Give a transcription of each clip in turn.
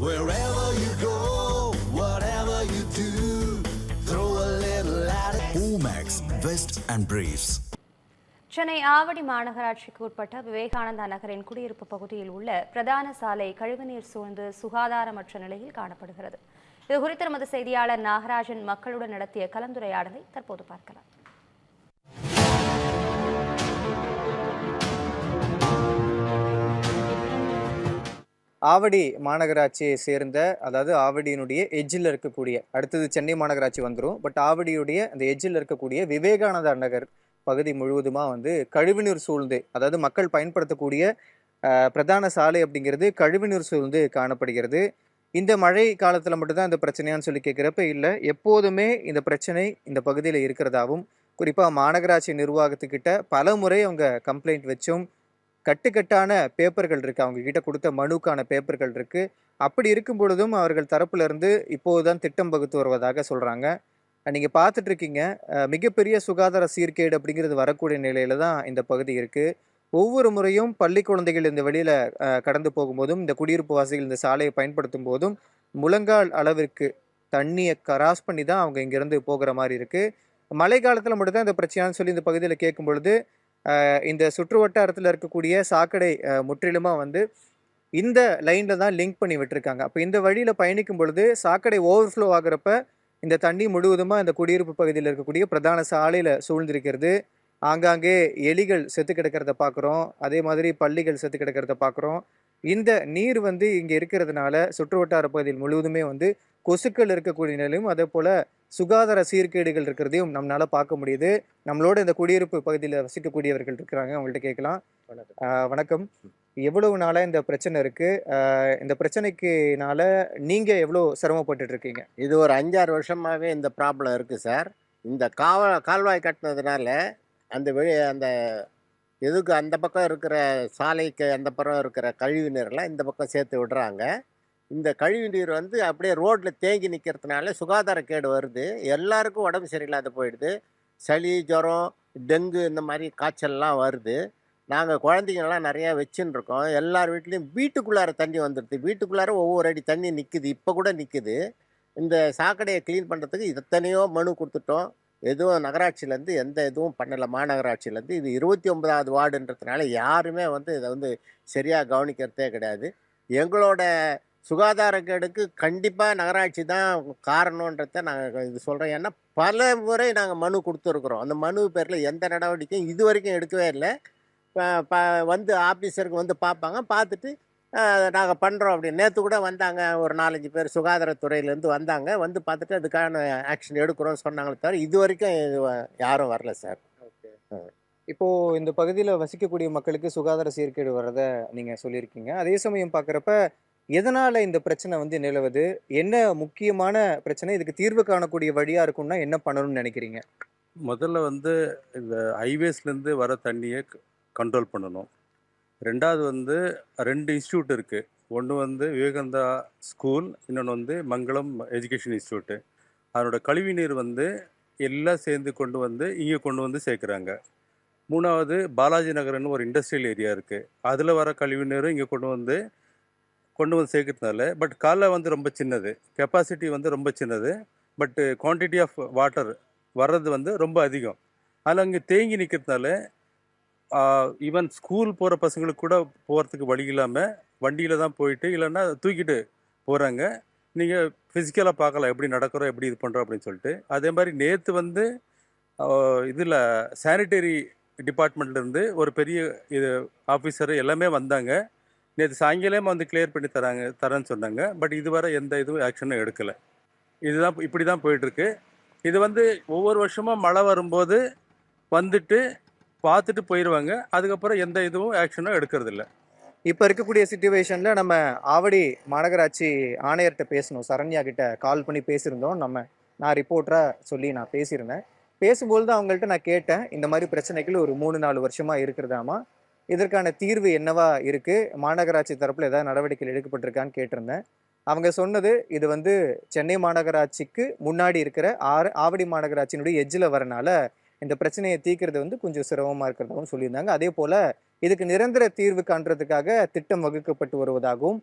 Wherever you go, whatever you do, throw a little at it. Omax, Vest and Briefs. Chennai Avadi மாநகராட்சிக்கு உட்பட்ட விவேகானந்தா நகரின் குடியிருப்பு பகுதியில் உள்ள பிரதான சாலை கழிவுநீர் சூழ்ந்து சுகாதாரமற்ற நிலையில் காணப்படுகிறது இது குறித்து நமது செய்தியாளர் நாகராஜன் மக்களுடன் நடத்திய கலந்துரையாடலை தற்போது பார்க்கலாம் ஆவடி மாநகராட்சியை சேர்ந்த அதாவது ஆவடியினுடைய எஜ்ஜில் இருக்கக்கூடிய அடுத்தது சென்னை மாநகராட்சி வந்துடும் பட் ஆவடியுடைய அந்த எஜ்ஜில் இருக்கக்கூடிய விவேகானந்தா நகர் பகுதி முழுவதுமாக வந்து கழிவுநீர் சூழ்ந்து அதாவது மக்கள் பயன்படுத்தக்கூடிய பிரதான சாலை அப்படிங்கிறது கழிவுநீர் சூழ்ந்து காணப்படுகிறது. இந்த மழை காலத்தில் மட்டும்தான் இந்த பிரச்சனையான்னு சொல்லி கேட்குறப்ப இல்லை. எப்போதுமே இந்த பிரச்சனை இந்த பகுதியில் இருக்கிறதாவும் குறிப்பாக மாநகராட்சி நிர்வாகத்துக்கிட்ட பல முறை அவங்க கம்ப்ளைண்ட் வச்சும் கட்டுக்கட்டான பேப்பர்கள் இருக்குது அவங்க கிட்ட கொடுத்த மனுக்கான பேப்பர்கள் இருக்குது அப்படி இருக்கும் பொழுதும் அவர்கள் தரப்புல இருந்து இப்போதுதான் திட்டம் வகுத்து வருவதாக சொல்கிறாங்க நீங்கள் பார்த்துட்ருக்கீங்க. பார்த்துட்டு இருக்கீங்க மிகப்பெரிய சுகாதார சீர்கேடு அப்படிங்கிறது வரக்கூடிய நிலையில தான் இந்த பகுதி இருக்குது ஒவ்வொரு முறையும் பள்ளி குழந்தைகள் இந்த வெளியில் கடந்து போகும்போதும் இந்த குடியிருப்பு வாசிகள் இந்த சாலையை பயன்படுத்தும் போதும் முழங்கால் அளவிற்கு தண்ணியை கராஸ் பண்ணி தான் அவங்க இங்கேருந்து போகிற மாதிரி இருக்குது மழை காலத்தில் மட்டும்தான் இந்த பிரச்சனைன்னு சொல்லி இந்த பகுதியில் கேட்கும் பொழுது இந்த சுற்று வட்டாரத்தில் இருக்கக்கூடிய சாக்கடை முற்றிலுமாக முற்றிலுமா வந்து இந்த லைனில் தான் லிங்க் பண்ணி விட்டுருக்காங்க. அப்போ இந்த வழியில் பயணிக்கும் பொழுது சாக்கடை ஓவர்ஃப்ளோ ஆகிறப்ப இந்த தண்ணி முழுவதுமாக இந்த குடியிருப்பு பகுதியில் இருக்கக்கூடிய பிரதான சாலையில் சூழ்ந்திருக்கிறது. ஆங்காங்கே எலிகள் செத்து கிடக்கிறத பார்க்குறோம் அதே மாதிரி பள்ளிகள் செத்து கிடக்கிறத பார்க்குறோம் இந்த நீர் வந்து இங்கே இருக்கிறதுனால சுற்று வட்டார பகுதியில் முழுவதுமே வந்து கொசுக்கள் இருக்கக்கூடிய நிலையும் அதே போல் சுகாதார சீர்கேடுகள் இருக்கிறதையும் நம்மளால பார்க்க முடியுது. நம்மளோட இந்த குடியிருப்பு பகுதியில் வசிக்கக்கூடியவர்கள் இருக்கிறாங்க. அவங்கள்ட்ட கேட்கலாம். வணக்கம். எவ்வளவு நாளா இந்த பிரச்சனை இருக்கு? ஆஹ் இந்த பிரச்சனைக்குனால நீங்க எவ்வளவு சிரமப்பட்டுட்டு இருக்கீங்க? இது ஒரு அஞ்சாறு வருஷமாகவே இந்த ப்ராப்ளம் இருக்குது சார் இந்த காவ கால்வாய் கட்டினதுனால அந்த வெளி அந்த எதுக்கு அந்த பக்கம் இருக்கிற சாலைக்கு அந்த பக்கம் இருக்கிற கழிவு நீரெல்லாம் இந்த பக்கம் சேர்த்து விடுறாங்க. இந்த கழிவு நீர் வந்து அப்படியே ரோட்டில் தேங்கி நிற்கிறதுனால சுகாதார கேடு வருது. எல்லாருக்கும் உடம்பு சரியில்லாத போயிடுது. சளி ஜுரம் டெங்கு இந்த மாதிரி காய்ச்சல்லாம் வருது. நாங்கள் குழந்தைங்கள்லாம் நிறையா வச்சுன்னு இருக்கோம் எல்லார் வீட்லேயும் வீட்டுக்குள்ளார தண்ணி வந்துடுது வீட்டுக்குள்ளார ஒவ்வொரு அடி தண்ணி நிற்குது இப்போ கூட நிற்குது இந்த சாக்கடையை க்ளீன் பண்ணுறதுக்கு எத்தனையோ மனு கொடுத்துட்டோம். எதுவும் நகராட்சியிலேருந்து எந்த இதுவும் பண்ணலை. மாநகராட்சியிலேருந்து. இது இருபத்தி ஒன்பதாவது வார்டுன்றதுனால யாருமே வந்து இதை வந்து சரியாக கவனிக்கிறதே கிடையாது. எங்களோட சுகாதார கேடுக்கு கண்டிப்பாக நகராட்சி தான் காரணன்றத நாங்கள் இது சொல்கிறோம் ஏன்னா பல முறை நாங்கள் மனு கொடுத்துருக்குறோம். அந்த மனு பேரில் எந்த நடவடிக்கையும் இது வரைக்கும் எடுக்கவே இல்லை. வந்து ஆஃபீஸருக்கு வந்து பார்ப்பாங்க பார்த்துட்டு நாங்கள் பண்ணுறோம் அப்படி நேற்று கூட வந்தாங்க ஒரு நாலஞ்சு பேர் சுகாதாரத்துறையிலேருந்து வந்தாங்க. வந்து பார்த்துட்டு அதுக்கான ஆக்ஷன் எடுக்கிறோம்னு சொன்னாங்களே தவிர இது வரைக்கும் இது யாரும் வரல சார். இப்போ இந்த பகுதியில் வசிக்கக்கூடிய மக்களுக்கு சுகாதார சீர்கேடு வர்றத நீங்க சொல்லியிருக்கீங்க. அதே சமயம் பார்க்குறப்ப எதனால் இந்த பிரச்சனை வந்து நிலவுது? என்ன முக்கியமான பிரச்சனை? இதுக்கு தீர்வு காணக்கூடிய வழியாக இருக்கும்னா என்ன பண்ணணும்னு நினைக்கிறீங்க? முதல்ல வந்து இந்த ஹைவேஸ்லேருந்து வர தண்ணியை கண்ட்ரோல் பண்ணணும். ரெண்டாவது வந்து ரெண்டு இன்ஸ்டியூட் இருக்குது ஒன்று வந்து விவேகந்தா ஸ்கூல் இன்னொன்று வந்து மங்களம் எஜுகேஷன் இன்ஸ்டியூட்டு. அதனோட கழிவு நீர் வந்து எல்லாம் சேர்ந்து கொண்டு வந்து இங்கே கொண்டு வந்து சேர்க்குறாங்க. மூணாவது பாலாஜி நகர்னு ஒரு இண்டஸ்ட்ரியல் ஏரியா இருக்குது அதில் வர கழிவு நீரும் இங்கே கொண்டு வந்து கொண்டு வந்து சேர்க்கறதுனால பட் காலை வந்து ரொம்ப சின்னது. கெப்பாசிட்டி வந்து ரொம்ப சின்னது. பட்டு குவான்டிட்டி ஆஃப் வாட்டர் வர்றது வந்து ரொம்ப அதிகம். அதில் அங்கே தேங்கி நிற்கிறதுனால ஈவன் ஸ்கூல் போகிற பசங்களுக்கு கூட போகிறதுக்கு வழி இல்லாமல் வண்டியில் தான் போயிட்டு இல்லைன்னா தூக்கிட்டு போகிறாங்க நீங்கள் ஃபிசிக்கலாக பார்க்கலாம் எப்படி நடக்கிறோம் எப்படி இது பண்ணுறோம் அப்படின்னு சொல்லிட்டு. அதே மாதிரி நேற்று வந்து இதில் சானிட்டரி டிபார்ட்மெண்ட்லேருந்து ஒரு பெரிய இது ஆஃபீஸர் எல்லாமே வந்தாங்க. நேற்று சாயங்காலம் வந்து கிளியர் பண்ணி தராங்க தரேன்னு சொன்னாங்க. பட் இதுவரை எந்த இதுவும் ஆக்ஷனும் எடுக்கலை. இதுதான் இப்படி தான் போயிட்டுருக்கு. இது வந்து ஒவ்வொரு வருஷமும் மழை வரும்போது வந்துட்டு பார்த்துட்டு போயிடுவாங்க அதுக்கப்புறம் எந்த இதுவும் ஆக்ஷனும் எடுக்கிறதில்ல. இப்போ இருக்கக்கூடிய சுச்சுவேஷனில் நம்ம ஆவடி மாநகராட்சி ஆணையர்கிட்ட பேசணும். சரண்யா கிட்ட கால் பண்ணி பேசியிருந்தோம். நம்ம நான் ரிப்போர்ட்டராக சொல்லி நான் பேசியிருந்தேன். பேசும்போது தான் அவங்கள்ட்ட நான் கேட்டேன். இந்த மாதிரி பிரச்சனைகள் ஒரு மூணு நாலு வருஷமாக இருக்கிறதாமா? இதற்கான தீர்வு என்னவா இருக்குது மாநகராட்சி தரப்பில் ஏதாவது நடவடிக்கைகள் எடுக்கப்பட்டிருக்கான்னு கேட்டிருந்தேன். அவங்க சொன்னது இது வந்து சென்னை மாநகராட்சிக்கு முன்னாடி இருக்கிற ஆறு ஆவடி மாநகராட்சியினுடைய எஜ்ஜில் வரனால இந்த பிரச்சனையை தீர்க்கிறது வந்து கொஞ்சம் சிரமமாக இருக்கிறதாகவும் சொல்லியிருந்தாங்க. அதே போல் இதுக்கு நிரந்தர தீர்வு காண்றதுக்காக திட்டம் வகுக்கப்பட்டு வருவதாகவும்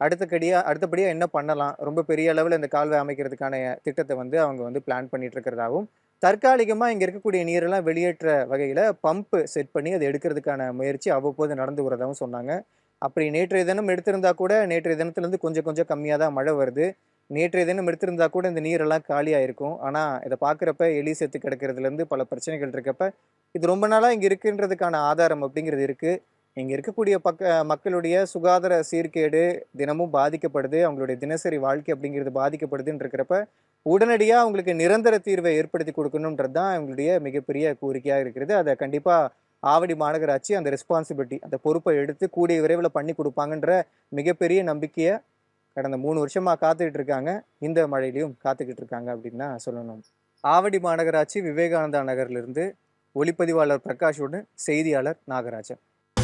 அடுத்தபடியாக அடுத்தபடியாக என்ன பண்ணலாம்? ரொம்ப பெரிய அளவில் இந்த கால்வாய் அமைக்கிறதுக்கான திட்டத்தை வந்து அவங்க வந்து பிளான் பண்ணிட்டு இருக்கிறதாகவும் தற்காலிகமாக இங்கே இருக்கக்கூடிய நீரெல்லாம் வெளியேற்ற வகையில் பம்பு செட் பண்ணி அதை எடுக்கிறதுக்கான முயற்சி அவ்வப்போது நடந்து வரதாகவும் சொன்னாங்க. அப்படி நேற்றைய தினம் எடுத்திருந்தா கூட நேற்றைய தினத்துலேருந்து கொஞ்சம் கொஞ்சம் கம்மியாக தான் மழை வருது. நேற்றைய தினம் எடுத்திருந்தா கூட இந்த நீரெல்லாம் காலியாக இருக்கும் ஆனால் இதை பார்க்குறப்ப எலி செத்து கிடக்கிறதுலேருந்து பல பிரச்சனைகள் இருக்கப்ப இது ரொம்ப நாளாக இங்கே இருக்குன்றதுக்கான ஆதாரம் அப்படிங்கிறது இருக்குது இங்கே இருக்கக்கூடிய பக்க மக்களுடைய சுகாதார சீர்கேடு தினமும் பாதிக்கப்படுது. அவங்களுடைய தினசரி வாழ்க்கை அப்படிங்கிறது பாதிக்கப்படுதுன்னு இருக்கிறப்ப உடனடியாக அவங்களுக்கு நிரந்தர தீர்வை ஏற்படுத்தி கொடுக்கணுன்றது தான் அவங்களுடைய மிகப்பெரிய கோரிக்கையாக இருக்கிறது. அதை கண்டிப்பாக ஆவடி மாநகராட்சி அந்த ரெஸ்பான்சிபிலிட்டி அந்த பொறுப்பை எடுத்து கூடிய விரைவில் பண்ணி கொடுப்பாங்கன்ற மிகப்பெரிய நம்பிக்கையை கடந்த மூணு வருஷமாக காத்துக்கிட்டு இருக்காங்க. இந்த மழையிலையும் காத்துக்கிட்டு இருக்காங்க அப்படின்னு தான் சொல்லணும். ஆவடி மாநகராட்சி விவேகானந்தா நகர்லேருந்து ஒளிப்பதிவாளர் பிரகாஷோடு செய்தியாளர் நாகராஜன்.